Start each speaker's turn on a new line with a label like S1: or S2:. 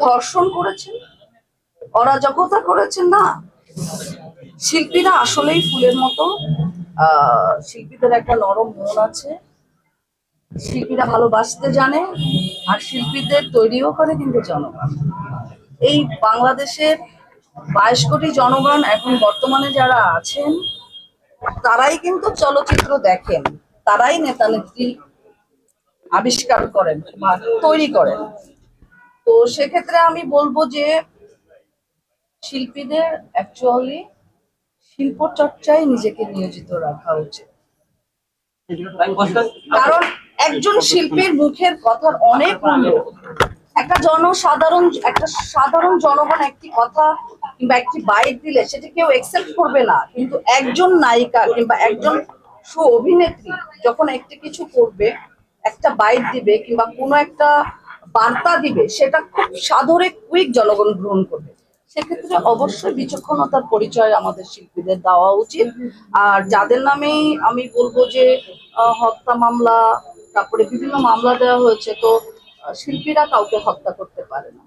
S1: ধর্ষণ করেছেন? অরাজকতা করেছেন না? শিল্পীরা আসলেই ফুলের মতো আহ, শিল্পীদের একটা নরম মন আছে। শিল্পীরা ভালোবাসতে জানে আর শিল্পীদের তৈরিও করে কিন্তু জনগণ। এই বাংলাদেশের বাইশ কোটি জনগণ এখন বর্তমানে যারা আছেন তারাই কিন্তু চলচ্চিত্র দেখেন তারাই নেতা নেত্রী আবিষ্কার করেন বা তৈরি করেন। তো সেক্ষেত্রে আমি বলব যে শিল্পীদের অ্যাকচুয়ালি শিল্প চর্চায় নিজেকে নিয়োজিত রাখা উচিত। কারণ একজন শিল্পীর মুখের কথার অনেক মূল্য। একটা জনসাধারণ, একটা সাধারণ জনগণ একটি কথা কিংবা একটি বাইট দিলে সেটা কেউ একসেপ্ট করবে না। কিন্তু একজন নায়িকা কিংবা একজন সু অভিনেত্রী যখন একটি কিছু করবে, একটা বাইট দিবে কিংবা কোনো একটা বার্তা দিবে, সেটা খুব সাদরে কুইক জনগণ গ্রহণ করবে। সেক্ষেত্রে অবশ্যই বিচক্ষণতার পরিচয় আমাদের শিল্পীদের দেওয়া উচিত। আর যাদের নামেই আমি বলব যে হত্যা মামলা, তারপরে বিভিন্ন মামলা দেওয়া হয়েছে, তো শিল্পীরা কাউকে হত্যা করতে পারে না।